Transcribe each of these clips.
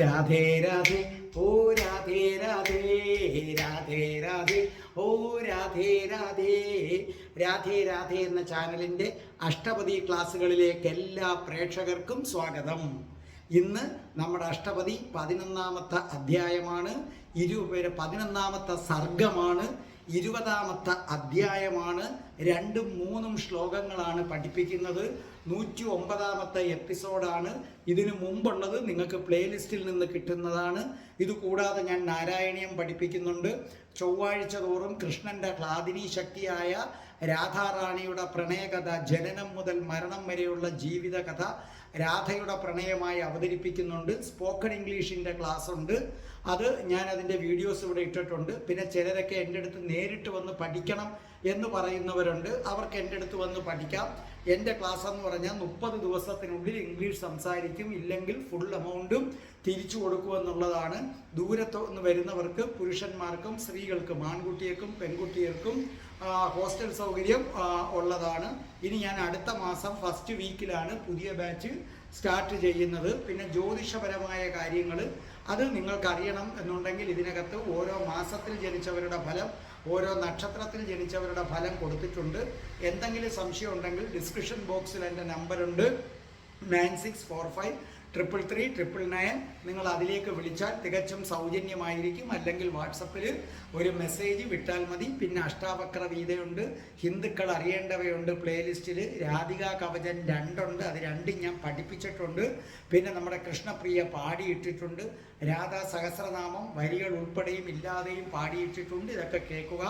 രാധേ രാധേ ഓ രാധേ രാധേ രാധേ രാധേ ഓ രാധേ രാധേ രാധേ രാധേ എന്ന ചാനലിന്റെ അഷ്ടപതി ക്ലാസ്സുകളിലേക്ക് എല്ലാ പ്രേക്ഷകർക്കും സ്വാഗതം. ഇന്ന് നമ്മുടെ അഷ്ടപതി പതിനൊന്നാമത്തെ അധ്യായമാണ്. ഇരുപേര് പതിനൊന്നാമത്തെ സർഗമാണ്. ഇരുപതാമത്തെ അധ്യായമാണ്. രണ്ടും മൂന്നും ശ്ലോകങ്ങളാണ് പഠിപ്പിക്കുന്നത്. നൂറ്റി ഒമ്പതാമത്തെ എപ്പിസോഡാണ്. ഇതിനു മുമ്പുള്ളത് നിങ്ങൾക്ക് പ്ലേലിസ്റ്റിൽ നിന്ന് കിട്ടുന്നതാണ്. ഇത് കൂടാതെ ഞാൻ നാരായണീയം പഠിപ്പിക്കുന്നുണ്ട്. ചൊവ്വാഴ്ച തോറും കൃഷ്ണന്റെ ക്ലാദിനി ശക്തിയായ രാധാറാണിയുടെ പ്രണയകഥ ജനനം മുതൽ മരണം വരെയുള്ള ജീവിതകഥ രാധയുടെ പ്രണയമായി അവതരിപ്പിക്കുന്നുണ്ട്. സ്പോക്കൺ ഇംഗ്ലീഷിന്റെ ക്ലാസ് ഉണ്ട് അത് ഞാൻ അതിന്റെ വീഡിയോസ് ഇവിടെ ഇട്ടിട്ടുണ്ട്. പിന്നെ ചിലരൊക്കെ എന്റെ അടുത്ത് നേരിട്ട് വന്ന് പഠിക്കണം എന്ന് പറയുന്നവരുണ്ട്. അവർക്ക് എന്റെ അടുത്ത് വന്ന് പഠിക്കാം. എന്റെ ക്ലാസ് എന്ന് പറഞ്ഞാൽ മുപ്പത് ദിവസത്തിനുള്ളിൽ ഇംഗ്ലീഷ് സംസാരിക്കും. ഇല്ലെങ്കിൽ ഫുൾ എമൗണ്ടും തിരിച്ചു കൊടുക്കുമെന്നുള്ളതാണ് ദൂരത്തു നിന്ന് വരുന്നവർക്ക് പുരുഷന്മാർക്കും സ്ത്രീകൾക്കും ആൺകുട്ടികൾക്കും പെൺകുട്ടികൾക്കും ഹോസ്റ്റൽ സൗകര്യം ഉള്ളതാണ്. ഇനി ഞാൻ അടുത്ത മാസം ഫസ്റ്റ് വീക്കിലാണ് പുതിയ ബാച്ച് സ്റ്റാർട്ട് ചെയ്യുന്നത്. പിന്നെ ജ്യോതിഷപരമായ കാര്യങ്ങൾ അത് നിങ്ങൾക്കറിയണം എന്നുണ്ടെങ്കിൽ ഇതിനകത്ത് ഓരോ മാസത്തിൽ ജനിച്ചവരുടെ ഫലം ഓരോ നക്ഷത്രത്തിൽ ജനിച്ചവരുടെ ഫലം കൊടുത്തിട്ടുണ്ട്. എന്തെങ്കിലും സംശയം ഉണ്ടെങ്കിൽ ഡിസ്ക്രിപ്ഷൻ ബോക്സിൽ എന്റെ നമ്പറുണ്ട്. Nine six four five triple three triple nine നിങ്ങൾ അതിലേക്ക് വിളിച്ചാൽ തികച്ചും സൗജന്യമായിരിക്കും. അല്ലെങ്കിൽ വാട്സപ്പിൽ ഒരു മെസ്സേജ് വിട്ടാൽ മതി. പിന്നെ അഷ്ടാവക്ര ഗീതയുണ്ട് ഹിന്ദുക്കൾ അറിയേണ്ടവയുണ്ട് പ്ലേലിസ്റ്റിൽ രാധിക കവചൻ രണ്ടുണ്ട്. അത് രണ്ടും ഞാൻ പഠിപ്പിച്ചിട്ടുണ്ട്. പിന്നെ നമ്മുടെ കൃഷ്ണപ്രിയ പാടിയിട്ടിട്ടുണ്ട്. രാധാ സഹസ്രനാമം വരികൾ ഉൾപ്പെടെയും ഇല്ലാതെയും പാടിയിട്ടിട്ടുണ്ട്. ഇതൊക്കെ കേൾക്കുക.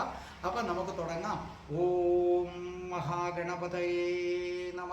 അപ്പം നമുക്ക് തുടങ്ങാം. ഓം മഹാഗണപതയേ നമ.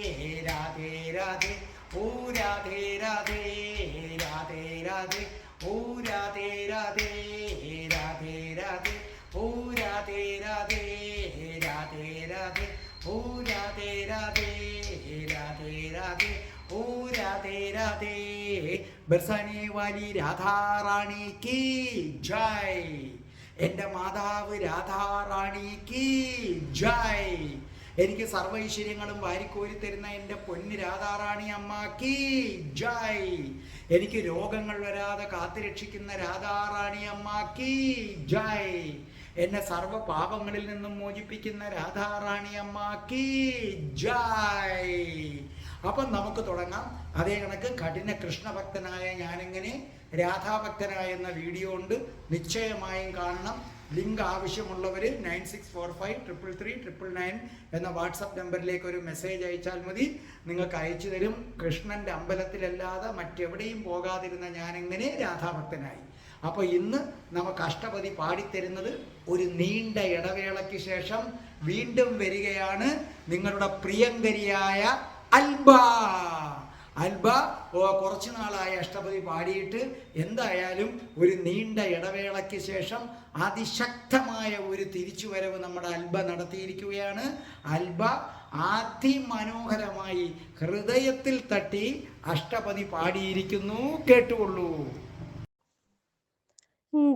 ബർസാനെ വാലി രാധാറാണി കീ ജയ്. എന്റെ മാതാവ് രാധാറാണി കീ ജയ്. എനിക്ക് സർവ ഐശ്വര്യങ്ങളും വാരിക്കോരി തരുന്ന എന്റെ പൊന്ന് രാധാറാണി അമ്മ കീ ജയ്. എനിക്ക് രോഗങ്ങൾ വരാതെ കാത്തുരക്ഷിക്കുന്ന രാധാറാണി അമ്മ കീ ജയ്. എന്നെ സർവ പാപങ്ങളിൽ നിന്നും മോചിപ്പിക്കുന്ന രാധാറാണി അമ്മ കീ ജയ്. അപ്പം നമുക്ക് തുടങ്ങാം. അതേ കണക്ക് കഠിന കൃഷ്ണഭക്തനായ ഞാനിങ്ങനെ രാധാഭക്തനായ എന്ന വീഡിയോ ഉണ്ട്. നിശ്ചയമായും കാണണം. ലിങ്ക് ആവശ്യമുള്ളവർ nine six four five triple three triple nine എന്ന വാട്സപ്പ് നമ്പറിലേക്ക് ഒരു മെസ്സേജ് അയച്ചാൽ മതി. നിങ്ങൾക്ക് അയച്ചു തരും. കൃഷ്ണന്റെ അമ്പലത്തിലല്ലാതെ മറ്റെവിടെയും പോകാതിരുന്ന ഞാനെങ്ങനെ രാധാഭക്തനായി. അപ്പോൾ ഇന്ന് നമുക്ക് അഷ്ടപതി പാടിത്തരുന്നത് ഒരു നീണ്ട ഇടവേളയ്ക്ക് ശേഷം വീണ്ടും വരികയാണ് നിങ്ങളുടെ പ്രിയങ്കരിയായ അൽബ. അൽബ കുറച്ച് നാളായ അഷ്ടപതി പാടിയിട്ട് എന്തായാലും ഒരു നീണ്ട ഇടവേളയ്ക്ക് ശേഷം അതിശക്തമായ ഒരു തിരിച്ചുവരവ് നമ്മുടെ അൽബ നടത്തിയിരിക്കുകയാണ്. അൽബ അതിമനോഹരമായി ഹൃദയത്തിൽ തട്ടി അഷ്ടപതി പാടിയിരിക്കുന്നു. കേട്ടുകൊള്ളൂ.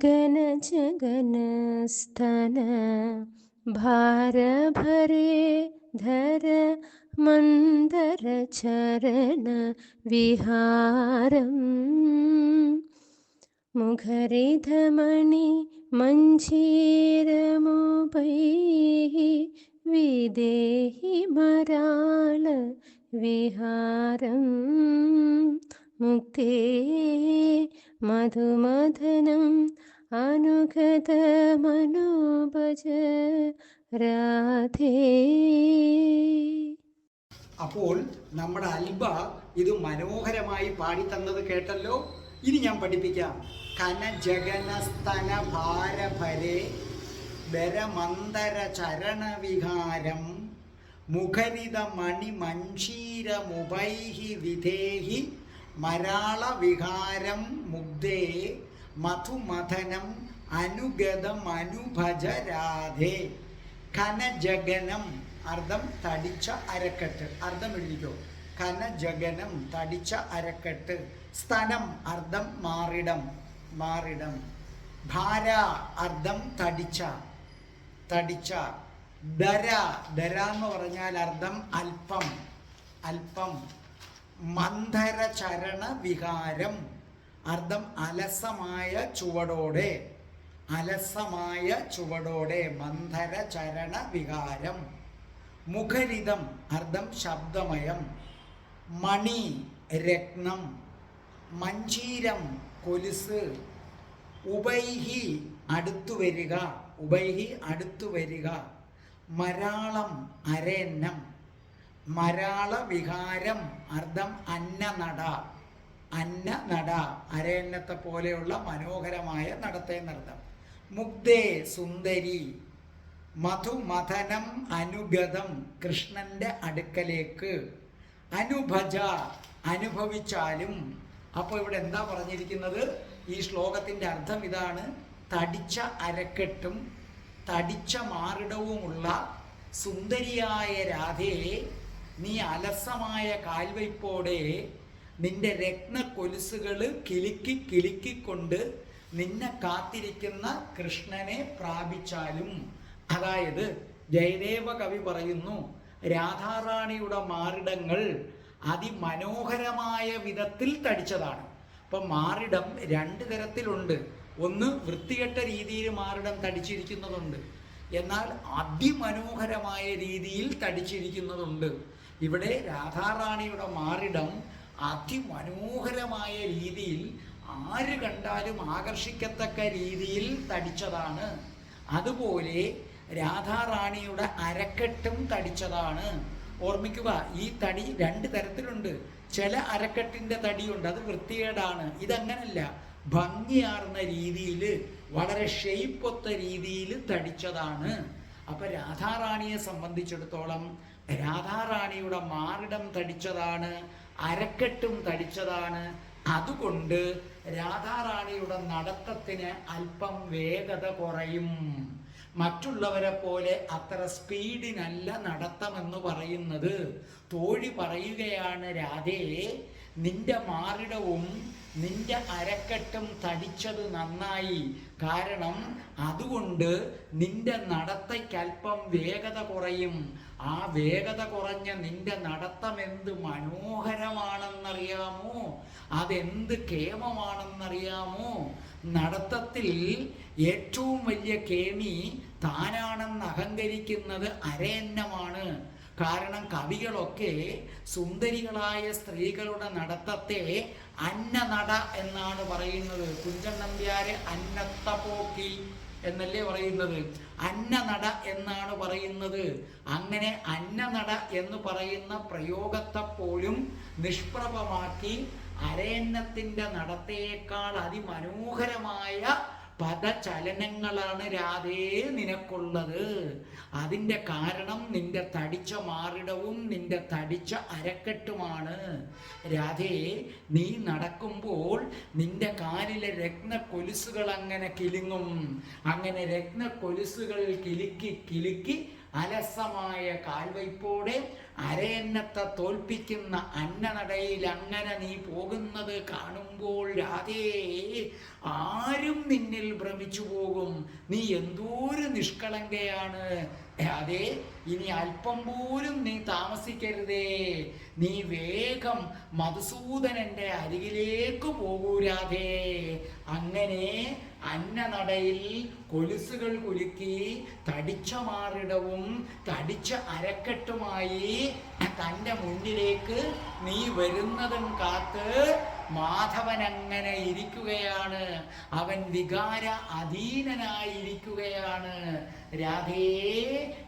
ഗണജഗനസ്തന ഭാരഭരേ ധര मन्दरचरणविहारम्। मुखरिधमणि मञ्जीरमुपैः विदेहि मराल विहारं मुक्ते मधुमदनम् अनुगतमनोभज राधे। അപ്പോൾ നമ്മുടെ അൽബ ഇത് മനോഹരമായി പാടിത്തന്നത് കേട്ടല്ലോ. ഇനി ഞാൻ പഠിപ്പിക്കാം. കന ജഗനസ്തന ഭാരഭരെ ബരമന്തര ചരണവിഹാരം മുഖരിത മണി മഞ്ജീരമുപൈഹി വിധേഹി മരാള വിഹാരം മുഗ്ധേ മധുമഥനം രാധേ ഖനജഗനം അർത്ഥം തടിച്ച അരക്കെട്ട്. അർദ്ധം എഴുതിക്കോ? ഖനജഗനം തടിച്ച അരക്കെട്ട്. സ്ഥലം അർദ്ധം മാറിടം. മാറിടം. ഭാര അർദ്ധം തടിച്ച. തടിച്ച. ദര ദര എന്ന് പറഞ്ഞാൽ അർദ്ധം അല്പം അല്പം മന്ധര ചരണ വികാരം. അർദ്ധം അലസമായ ചുവടോടെ. അലസമായ ചുവടോടെ മന്ധര ചരണ വികാരം. മുഖരിതം അർത്ഥം ശബ്ദമയം മണി രത്നം മഞ്ചീരം കൊലുസ് ഉബൈഹി അടുത്തു വരിക ഉബൈഹി അടുത്തു വരിക മരാളം അരേന്നം മരാള വിഹാരം അർത്ഥം അന്നനട അന്നനട അരയന്നത്തെ പോലെയുള്ള മനോഹരമായ നടത്തെ നൃത്തം മുഗ്ധേ സുന്ദരി മധുമഥനം അനുഗതം കൃഷ്ണന്റെ അടുക്കലേക്ക്. അനുഭജ അനുഭവിച്ചാലും. അപ്പോൾ ഇവിടെ എന്താ പറഞ്ഞിരിക്കുന്നത്? ഈ ശ്ലോകത്തിന്റെ അർത്ഥം ഇതാണ്. തടിച്ച അരക്കെട്ടും തടിച്ച മാറിടവുമുള്ള സുന്ദരിയായ രാധയെ നീ അലസമായ കാൽവയ്പോടെ നിന്റെ രത്ന കൊലുസുകൾ കിലുക്കി കിലുക്കിക്കൊണ്ട് നിന്നെ കാത്തിരിക്കുന്ന കൃഷ്ണനെ പ്രാപിച്ചാലും. അതായത് ജയദേവ കവി പറയുന്നു രാധാറാണിയുടെ മാറിടങ്ങൾ അതിമനോഹരമായ വിധത്തിൽ തടിച്ചതാണ്. അപ്പം മാറിടം രണ്ട് തരത്തിലുണ്ട്. ഒന്ന് വൃത്തികെട്ട രീതിയിൽ മാറിടം തടിച്ചിരിക്കുന്നതുണ്ട്. എന്നാൽ അതിമനോഹരമായ രീതിയിൽ തടിച്ചിരിക്കുന്നതുണ്ട്. ഇവിടെ രാധാറാണിയുടെ മാറിടം അതിമനോഹരമായ രീതിയിൽ ആര് കണ്ടാലും ആകർഷിക്കത്തക്ക രീതിയിൽ തടിച്ചതാണ്. അതുപോലെ രാധാറാണിയുടെ അരക്കെട്ടും തടിച്ചതാണ്. ഓർമ്മിക്കുക ഈ തടി രണ്ട് തരത്തിലുണ്ട്. ചില അരക്കെട്ടിന്റെ തടിയുണ്ട് അത് വൃത്തികേടാണ്. ഇതങ്ങനല്ല. ഭംഗിയാർന്ന രീതിയിൽ വളരെ ഷെയ്പ്പൊത്ത രീതിയിൽ തടിച്ചതാണ്. അപ്പൊ രാധാറാണിയെ സംബന്ധിച്ചിടത്തോളം രാധാറാണിയുടെ മാറിടം തടിച്ചതാണ് അരക്കെട്ടും തടിച്ചതാണ്. അതുകൊണ്ട് രാധാറാണിയുടെ നടത്തത്തിന് അല്പം വേഗത കുറയും. മറ്റുള്ളവരെ പോലെ അത്ര സ്പീഡിനല്ല നടത്തമെന്ന് പറയുന്നത്. തോഴി പറയുകയാണ് രാധേ. നിന്റെ മാറിടവും നിന്റെ അരക്കെട്ടും തടിച്ചത് നന്നായി. കാരണം അതുകൊണ്ട് നിന്റെ നടത്തയ്ക്കല്പം വേഗത കുറയും. ആ വേഗത കുറഞ്ഞ നിന്റെ നടത്തം എന്ത് മനോഹരമാണെന്നറിയാമോ? അതെന്ത് കേമമാണെന്നറിയാമോ? നടത്തത്തിൽ ഏറ്റവും വലിയ കേമി താനാണെന്ന് അഹങ്കരിക്കുന്നത് അരയന്നമാണ് കാരണം കവികളൊക്കെ സുന്ദരികളായ സ്ത്രീകളുടെ നടത്തത്തെ അന്നനട എന്നാണ് പറയുന്നത്. കുഞ്ചൻ നമ്പ്യാര് അന്നത്ത പോക്കി എന്നല്ലേ പറയുന്നത്? അന്നനട എന്നാണ് പറയുന്നത്. അങ്ങനെ അന്നനട എന്ന് പറയുന്ന പ്രയോഗത്തെ പോലും നിഷ്പ്രഭമാക്കി അരയന്നത്തിന്റെ നടത്തേക്കാൾ അതിമനോഹരമായ പദചലനങ്ങളാണ് രാധേ നിനക്കുള്ളത്. അതിന്റെ കാരണം നിന്റെ തടിച്ച മാറിടവും നിന്റെ തടിച്ച അരക്കെട്ടുമാണ്. രാധേ നീ നടക്കുമ്പോൾ നിന്റെ കാലിലെ രത്ന കൊലുസുകൾ അങ്ങനെ കിലുങ്ങും. അങ്ങനെ രത്ന കൊലുസുകൾ കിലുക്കി കിലുക്കി അലസമായ കാൽവയ്പോടെ അരയന്നത്തെ തോൽപ്പിക്കുന്ന അന്നനടയിൽ അങ്ങനെ നീ പോകുന്നത് കാണുമ്പോൾ രാധേ ആരും നിന്നിൽ ഭ്രമിച്ചു പോകും നീ എന്തോരു നിഷ്കളങ്കയാണ്. അതെ ഇനി അല്പം പോലും നീ താമസിക്കരുതേ. നീ വേഗം മധുസൂദനന്റെ അരികിലേക്ക് പോകൂരാതെ അങ്ങനെ അന്നനടയിൽ കൊലുസുകൾ കുലുക്കി തടിച്ച മാറിടവും തടിച്ച അരക്കെട്ടുമായി തന്റെ മുന്നിലേക്ക് നീ വരുന്നതും കാത്ത് മാധവൻ അങ്ങനെ ഇരിക്കുകയാണ്. അവൻ വികാര അധീനനായിരിക്കുകയാണ്. രാധേ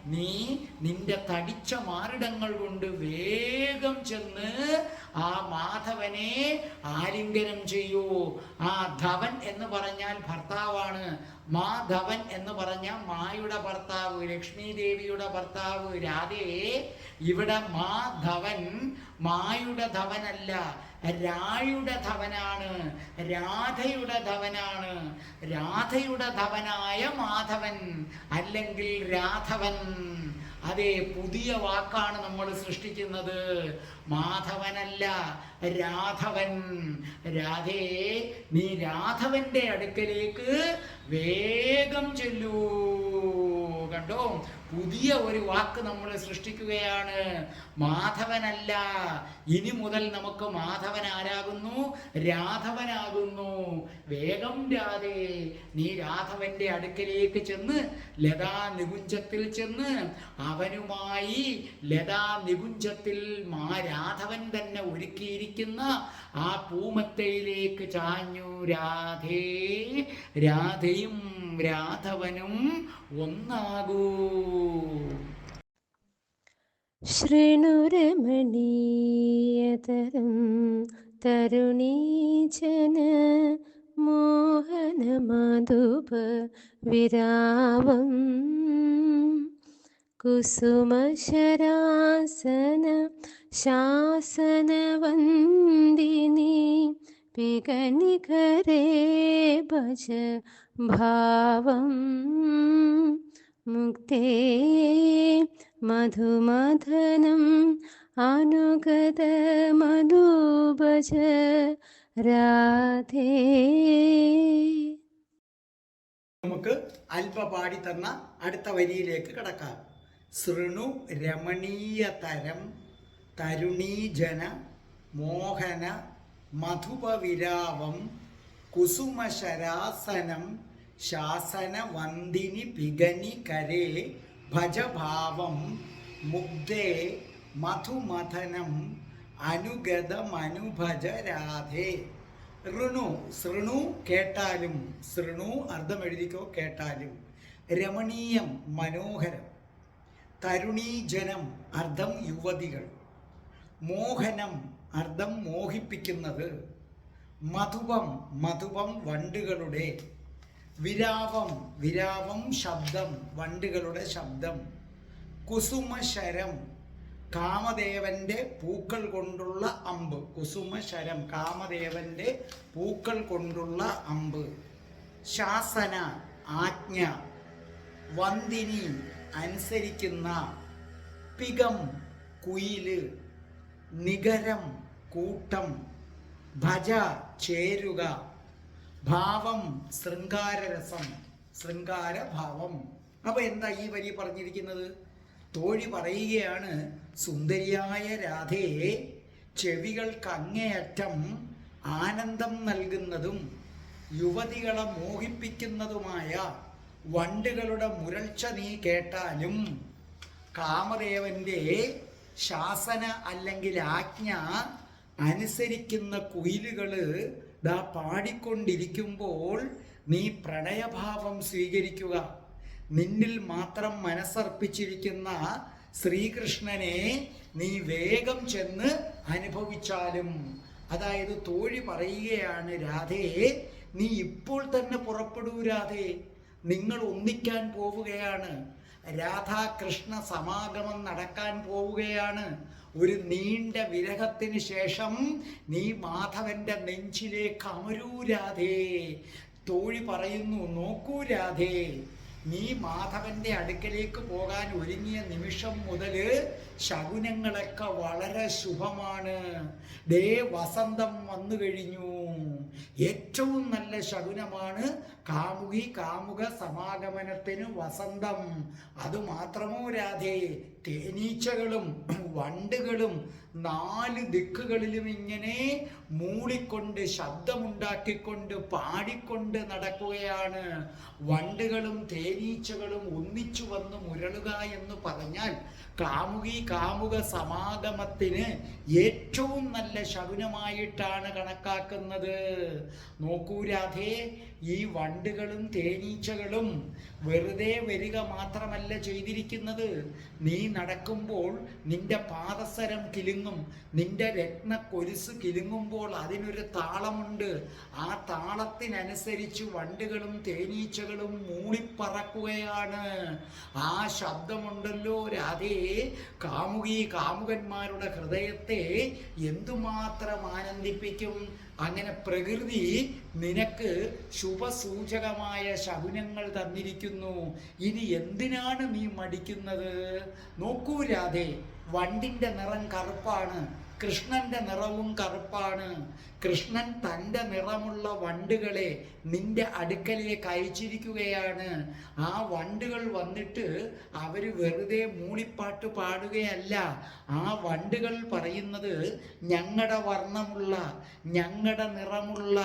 നീ നിന്റെ തടിച്ച മാറിടങ്ങൾ കൊണ്ട് വേഗം ചെന്ന് ആ മാധവനെ ആലിംഗനം ചെയ്യൂ. ആ ധവൻ എന്ന് പറഞ്ഞാൽ ഭർത്താവാണ്. മാധവൻ എന്ന് പറഞ്ഞ മായുടെ ഭർത്താവ് ലക്ഷ്മി ദേവിയുടെ ഭർത്താവ്. രാധയെ ഇവിടെ മാധവൻ മായുടെ ധവനല്ല രായുടെ ധവനാണ് രാധയുടെ ധവനാണ്. രാധയുടെ ധവനായ മാധവൻ അല്ലെങ്കിൽ രാധവൻ അതെ പുതിയ വാക്കാണ് നമ്മൾ സൃഷ്ടിക്കുന്നത്. മാധവനല്ല രാധവൻ. രാധേ നീ രാധവന്റെ അടുക്കലേക്ക് വേഗം ചെല്ലൂ. കണ്ടോ? പുതിയ ഒരു വാക്ക് നമ്മൾ സൃഷ്ടിക്കുകയാണ്. മാധവനല്ല. ഇനി മുതൽ നമുക്ക് മാധവൻ ആരാകുന്നു? രാധവനാകുന്നു. വേഗം രാധേ നീ രാധവന്റെ അടുക്കലേക്ക് ചെന്ന് ലതാ നികുഞ്ചത്തിൽ ചെന്ന് അവനുമായി ലതാ നികുഞ്ചത്തിൽ മാ രാധവൻ തന്നെ ഒരുക്കിയിരിക്കുന്ന ആ പൂമത്തയിലേക്ക് ചാഞ്ഞു. രാധേ രാധയും രാധവനും ഒന്നാകൂ. ശൃണുരമണീയതരം തരുണീജന മോഹനമധുപ വിരാവം കുസുമശരാസന ശാസനവന്ദിനി പികനികരേ ഭജ ഭാവം. മുക്തേ മധുമഥനം അനുഗത മധുഭജ നമുക്ക് അല്പ പാടി തന്ന അടുത്ത വരിയിലേക്ക് കടക്കാം. ശൃണു രമണീയ തരം തരുണീജന മോഹന മധുപവിരാവം കുസുമശരാസനം ശാസന വന്ദിനി പിഗനി കരേ ഭജഭാവം മുഗ്ധേ മധുമഥനം അനുഗതമനുഭജ രാധേ. ഋണു ശൃണു കേട്ടാലും ശൃണു അർത്ഥം എഴുതിക്കോ കേട്ടാലും രമണീയം മനോഹരം തരുണീജനം അർത്ഥം യുവതികൾ മോഹനം അർത്ഥം മോഹിപ്പിക്കുന്നത് മധുപം മധുപം വണ്ടുകളുടെ വിരാവം വിരാവം ശബ്ദം വണ്ടുകളുടെ ശബ്ദം കുസുമശരം കാമദേവന്റെ പൂക്കൾ കൊണ്ടുള്ള അമ്പ് കുസുമശരം കാമദേവന്റെ പൂക്കൾ കൊണ്ടുള്ള അമ്പ് ശാസന ആജ്ഞ വന്ദിനി അനുസരിക്കുന്ന പികം കുയിൽ നിഗരം കൂട്ടം ഭജ ചേരുക ഭാവം ശൃംഗാരരസം ശൃംഗാരഭാവം. അപ്പൊ എന്താ ഈ വരി പറഞ്ഞിരിക്കുന്നത്? തോഴി പറയുകയാണ് സുന്ദരിയായ രാധയെ ചെവികൾക്ക് അങ്ങേയറ്റം ആനന്ദം നൽകുന്നതും യുവതികളെ മോഹിപ്പിക്കുന്നതുമായ വണ്ടുകളുടെ മുരൾച്ച നീ കേട്ടാലും കാമദേവന്റെ ശാസന അല്ലെങ്കിൽ ആജ്ഞ അനുസരിക്കുന്ന കുയിലുകൾ ദാ പാടിക്കൊണ്ടിരിക്കുമ്പോൾ നീ പ്രണയഭാവം സ്വീകരിക്കുക. നിന്നിൽ മാത്രം മനസ്സർപ്പിച്ചിരിക്കുന്ന ശ്രീകൃഷ്ണനെ നീ വേഗം ചെന്ന് അനുഭവിച്ചാലും. അതായത് തോഴി പറയുകയാണ് രാധേ നീ ഇപ്പോൾ തന്നെ പുറപ്പെടൂ രാധേ. നിങ്ങൾ ഒന്നിക്കാൻ പോവുകയാണ്. രാധാകൃഷ്ണ സമാഗമം നടക്കാൻ പോവുകയാണ്. ഒരു നീണ്ട വിരഹത്തിന് ശേഷം നീ മാധവന്റെ നെഞ്ചിലേക്ക് അമരൂ രാധേ തോഴി പറയുന്നു നോക്കൂ രാധേ നീ മാധവന്റെ അടുക്കലേക്ക് പോകാൻ ഒരുങ്ങിയ നിമിഷം മുതൽ ശകുനങ്ങളൊക്കെ വളരെ ശുഭമാണ്. ദേ വസന്തം വന്നു കഴിഞ്ഞു. ഏറ്റവും നല്ല ശകുനമാണ് കാമുകി കാമുക സമാഗമനത്തിന് വസന്തം. അതുമാത്രമോ രാധേ തേനീച്ചകളും വണ്ടുകളും നാല് ദിക്കുകളിലും ഇങ്ങനെ മൂളിക്കൊണ്ട് ശബ്ദമുണ്ടാക്കിക്കൊണ്ട് പാടിക്കൊണ്ട് നടക്കുകയാണ്. വണ്ടുകളും തേനീച്ചകളും ഒന്നിച്ചു വന്ന് മുരളുക എന്ന് പറഞ്ഞാൽ കാമുകി കാമുക സമാഗമത്തിന് ഏറ്റവും നല്ല ശകുനമായിട്ടാണ് കണക്കാക്കുന്നത്. നോക്കൂ രാധേ ഈ വണ്ടുകളും തേനീച്ചകളും വെറുതെ വരിക മാത്രമല്ല ചെയ്തിരിക്കുന്നത്. നീ നടക്കുമ്പോൾ നിന്റെ പാദസരം കിലുങ്ങും നിന്റെ രത്ന കൊലുസ് കിലുങ്ങുമ്പോൾ അതിനൊരു താളമുണ്ട്. ആ താളത്തിനനുസരിച്ച് വണ്ടുകളും തേനീച്ചകളും മൂളിപ്പറക്കുകയാണ്. ആ ശബ്ദമുണ്ടല്ലോ രാധേ. കാമുകി കാമുകന്മാരുടെ ഹൃദയത്തെ എന്തുമാത്രം ആനന്ദിപ്പിക്കും? അങ്ങനെ പ്രകൃതി നിനക്ക് ശുഭസൂചകമായ ശകുനങ്ങൾ തന്നിരിക്കുന്നു. ഇനി എന്തിനാണ് നീ മടിക്കുന്നത്? നോക്കൂ രാധേ വണ്ടിന്റെ നിറം കറുപ്പാണ് കൃഷ്ണന്റെ നിറവും കറുപ്പാണ്. കൃഷ്ണൻ തന്റെ നിറമുള്ള വണ്ടുകളെ നിന്റെ അടുക്കലേക്ക് അയച്ചിരിക്കുകയാണ്. ആ വണ്ടുകൾ വന്നിട്ട് അവർ വെറുതെ മൂളിപ്പാട്ട് പാടുകയല്ല. ആ വണ്ടുകൾ പറയുന്നത് ഞങ്ങളുടെ വർണമുള്ള ഞങ്ങളുടെ നിറമുള്ള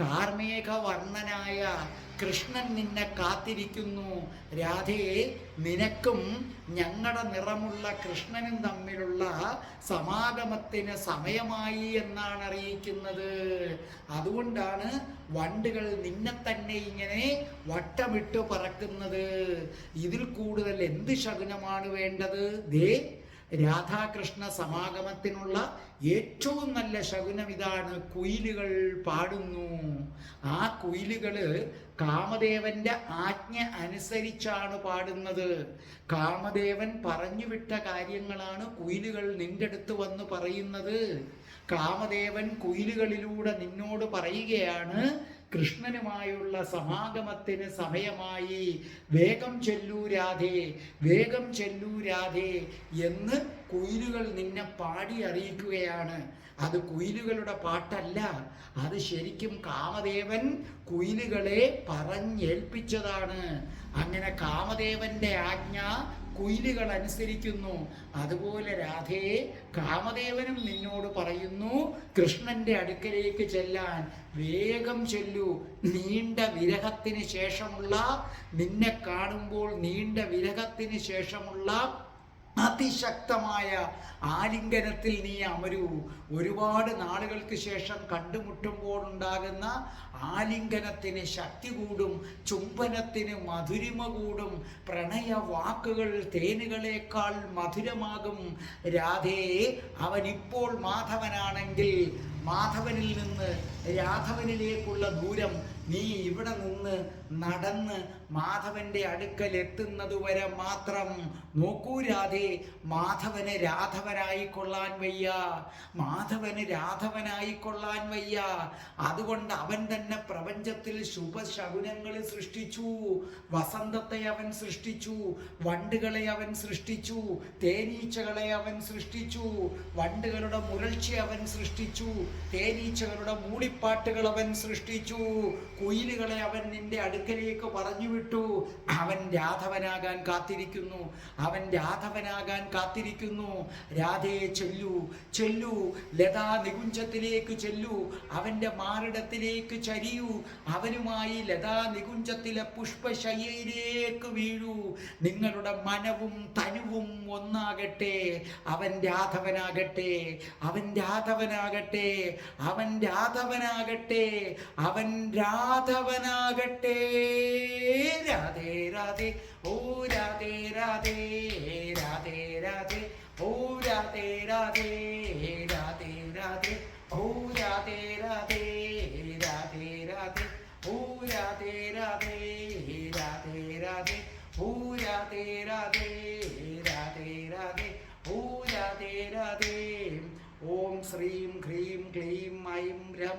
കാർമേക വർണനായ കൃഷ്ണൻ നിന്നെ കാത്തിരിക്കുന്നു. രാധയെ നിനക്കും ഞങ്ങളുടെ നിറമുള്ള കൃഷ്ണനും തമ്മിലുള്ള സമാഗമത്തിന് സമയമായി എന്നാണ് അറിയിക്കുന്നത്. അതുകൊണ്ടാണ് വണ്ടുകൾ നിന്നെ തന്നെ ഇങ്ങനെ വട്ടമിട്ട് പറക്കുന്നത്. ഇതിൽ കൂടുതൽ എന്ത് ശകുനമാണ് വേണ്ടത്? ദേ രാധാകൃഷ്ണ സമാഗമത്തിനുള്ള ഏറ്റവും നല്ല ശകുനം ഇതാണ്. കുയിലുകൾ പാടുന്നു. ആ കുയിലുകൾ കാമദേവന്റെ ആജ്ഞ അനുസരിച്ചാണ് പാടുന്നത്. കാമദേവൻ പറഞ്ഞുവിട്ട കാര്യങ്ങളാണ് കുയിലുകൾ നിന്റെ അടുത്ത് വന്ന് പറയുന്നത്. കാമദേവൻ കുയിലുകളിലൂടെ നിന്നോട് പറയുകയാണ് കൃഷ്ണനുമായുള്ള സമാഗമത്തിന് സമയമായി. വേഗം ചെല്ലൂ രാധേ വേഗം ചെല്ലൂ രാധേ എന്ന് കുയിലുകൾ നിന്നെ പാടി അറിയിക്കുകയാണ്. അത് കുയിലുകളുടെ പാട്ടല്ല. അത് ശരിക്കും കാമദേവൻ കുയിലുകളെ പറഞ്ഞേൽപ്പിച്ചതാണ്. അങ്ങനെ കാമദേവന്റെ ആജ്ഞ കുയിലുകൾ അനുസരിക്കുന്നു. അതുപോലെ രാധയെ കാമദേവനും നിന്നോട് പറയുന്നു കൃഷ്ണന്റെ അടുക്കലേക്ക് ചെല്ലാൻ വേഗം ചെല്ലൂ. നീണ്ട വിരഹത്തിന് ശേഷമുള്ള നിന്നെ കാണുമ്പോൾ നീണ്ട വിരഹത്തിന് ശേഷമുള്ള അതിശക്തമായ ആലിംഗനത്തിൽ നീ അമരൂ. ഒരുപാട് നാളുകൾക്ക് ശേഷം കണ്ടുമുട്ടുമ്പോൾ ഉണ്ടാകുന്ന ആലിംഗനത്തിന് ശക്തി കൂടും ചുംബനത്തിന് മധുരിമ കൂടും പ്രണയ വാക്കുകൾ തേനുകളേക്കാൾ മധുരമാകും. രാധേ അവൻ ഇപ്പോൾ മാധവനാണെങ്കിൽ മാധവനിൽ നിന്ന് രാധവനിലേക്കുള്ള ദൂരം നീ ഇവിടെ നിന്ന് നടന്ന് മാധവന്റെ അടുക്കൽ എത്തുന്നതുവരെ മാത്രം നോക്കൂ രാധേ മാധവന് രാധവനായി കൊള്ളാൻ വയ്യ. മാധവന് രാധവനായി കൊള്ളാൻ വയ്യ. അതുകൊണ്ട് അവൻ തന്നെ പ്രപഞ്ചത്തിൽ ശുഭശകുനങ്ങൾ സൃഷ്ടിച്ചു. വസന്തത്തെ അവൻ സൃഷ്ടിച്ചു. വണ്ടുകളെ അവൻ സൃഷ്ടിച്ചു. തേനീച്ചകളെ അവൻ സൃഷ്ടിച്ചു. വണ്ടുകളുടെ മുരൾച്ച അവൻ സൃഷ്ടിച്ചു. തേനീച്ചകളുടെ മൂളിപ്പാട്ടുകൾ അവൻ സൃഷ്ടിച്ചു. കുയിലുകളെ അവൻ നിന്റെ അടുക്കലേക്ക് പറഞ്ഞു വിട്ടു അവൻ രാധവനാകാൻ കാത്തിരിക്കുന്നു. അവൻ രാധവനാകാൻ കാത്തിരിക്കുന്നു. രാധയെ ചെല്ലു. ചെല്ലു. ലതാ നികുഞ്ചത്തിലേക്ക് ചെല്ലു. അവന്റെ മാറിടത്തിലേക്ക് ചരിയൂ. അവനുമായി ലതാ നികുഞ്ചത്തിലെ പുഷ്പശയ്യയിലേക്ക് വീഴൂ. നിങ്ങളുടെ മനവും തനുവും ഒന്നാകട്ടെ. അവൻ രാധവനാകട്ടെ. അവൻ രാധവനാകട്ടെ. അവൻ രാധവനാകട്ടെ. അവൻ രാധവനാകട്ടെ. രാധേ രാധേ ഓ രാധേ രാധേ രാധേ രാധേ ഓ രാധേ രാധേ രാധേ രാധേ ഓ രാധേ രാധേ രാധേ രാധേ ഓ രാധേ രാധേ രാധേ രാധേ ഓ രാധേ രാധേ രാധേ രാധേ ഓ രാധേ രാധേ ഓം ശ്രീം ഹ്രീം ക്ലീം ഐം രം